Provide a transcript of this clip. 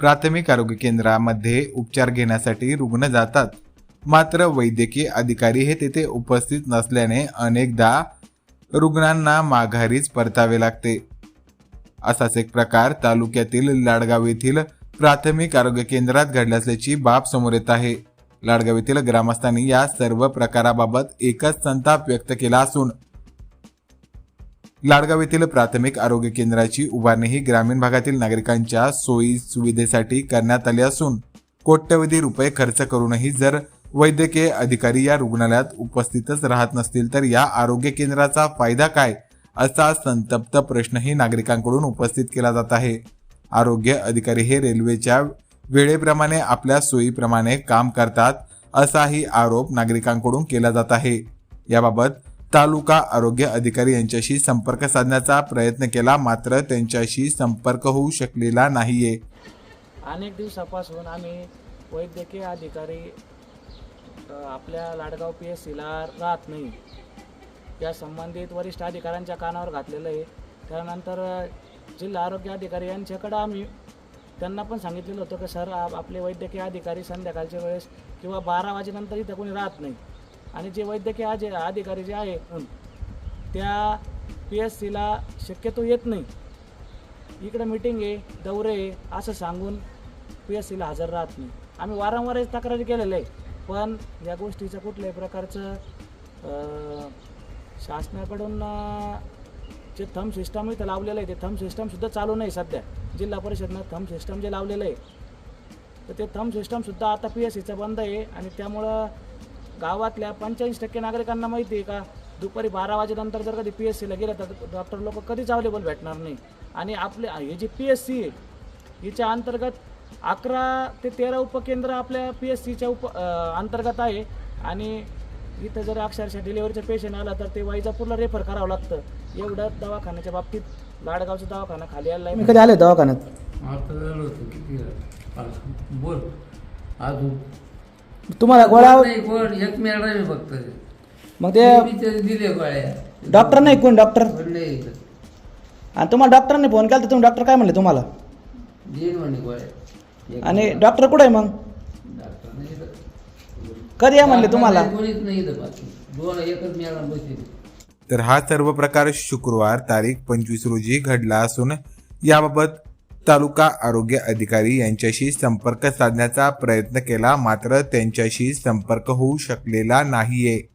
प्राथमिक आरोग्य केंद्रामध्ये उपचार घेण्यासाठी रुग्ण जातात. मात्र वैद्यकीय अधिकारी हे तेथे उपस्थित नसल्याने अनेकदा रुग्णांना माघारीच परतावे लागते. असाच एक प्रकार तालुक्यातील लाडगाव येथील प्राथमिक आरोग्य केंद्रात घडल्याची बाब समोर येत आहे. लाडगाव येथील ग्रामस्थांनी या सर्व प्रकाराबाबत एकच संताप व्यक्त केला असून लाडगाव येथील प्राथमिक आरोग्य केंद्राची उभारणीही ग्रामीण भागातील नागरिकांच्या सोयी सुविधेसाठी करण्यात आली असून कोट्यवधी रुपये खर्च करूनही जर वैद्यकीय अधिकारी या रुग्णालयात उपस्थितच राहत नसतील तर या आरोग्य केंद्राचा फायदा काय? असा संतप्त प्रश्नही नागरिकांकडून उपस्थित केला जात आहे. आरोग्य अधिकारी हे रेल्वेच्या वेळेप्रमाणे आपल्या सोयीप्रमाणे काम करतात असाही आरोप नागरिकांकडून केला जात आहे. याबाबत तालुका आरोग्य अधिकारी यांच्याशी संपर्क साधण्याचा प्रयत्न केला मात्र त्यांच्याशी संपर्क होऊ शकलेला नाहीये. अनेक दिवसापासून आम्ही वैद्यकीय अधिकारी आपल्या लाडगाव पी एस सीला राहत नाही. या संबंधित वरिष्ठ अधिकाऱ्यांच्या कानावर घातलेलं आहे. त्यानंतर जिल्हा आरोग्य अधिकारी यांच्याकडं आम्ही त्यांना पण सांगितलेलं होतं की सर आप- आपले वैद्यकीय अधिकारी संध्याकाळच्या वेळेस किंवा बारा वाजेनंतर इथं कोणी राहत नाही. आणि जे वैद्यकीय आजे अधिकारी जे आहे त्या पी एस सीला शक्यतो येत नाही. इकडं मिटिंग आहे दौरे आहे असं सांगून पी एस सीला हजर राहत नाही. आम्ही वारंवार तक्रारी केलेलं आहे. पण या गोष्टीचं कुठल्याही प्रकारचं शासनाकडून जे थंब सिस्टम इथं लावलेलं आहे ते थंब सिस्टमसुद्धा चालू नाही सध्या. जिल्हा परिषदनं थंब सिस्टम जे लावलेलं आहे तर ते थंब सिस्टमसुद्धा आता पी एस सीचं बंद आहे. आणि त्यामुळं गावातल्या पंच्याऐंशी टक्के नागरिकांना माहिती आहे का दुपारी बारा वाजेनंतर जर कधी पी एस सीला गेलं तर डॉक्टर लोक कधीच अवेलेबल भेटणार नाही. आणि आपले हे जी पी एस सी आहे हिच्या अंतर्गत अकरा ते तेरा उपकेंद्र आपल्या पी एस सीच्या उप अंतर्गत आहे. आणि इथं जर अक्षरशः डिलिव्हरीचं पेशंट आला तर ते वैजापूरला रेफर करावं लागतं. एवढं दवाखान्याच्या बाबतीत लाडगावचा दवाखाना खाली आला मी कधी आले दवाखान्यात? आता झालं होतं किती बोल. अजून तुम्हाला गोळ्या नाही कोण एक मिळाला मी फक्त मग ते मी दिले गोळ्या. डॉक्टर नाही कोण डॉक्टर? पण नाही इथं. आणि तुम्हाला डॉक्टरने फोन केला तर तुम्ही डॉक्टर काय म्हणले तुम्हाला? देईन म्हणे गोळ्या. एक आणि डॉक्टर कुठे आहे मग? डॉक्टर नाही इथं. कधी आहे म्हणले तुम्हाला? डॉक्टर कोणीच नाही इथं बाकी. दोन एकच मिळाला बसले तर हा सर्व प्रकार शुक्रवार तारीख पंचवीस रोजी घडला असून याबाबत तालुका आरोग्य अधिकारी यांच्याशी संपर्क साधण्याचा प्रयत्न केला मात्र त्यांच्याशी संपर्क होऊ शकलेला नाहीये.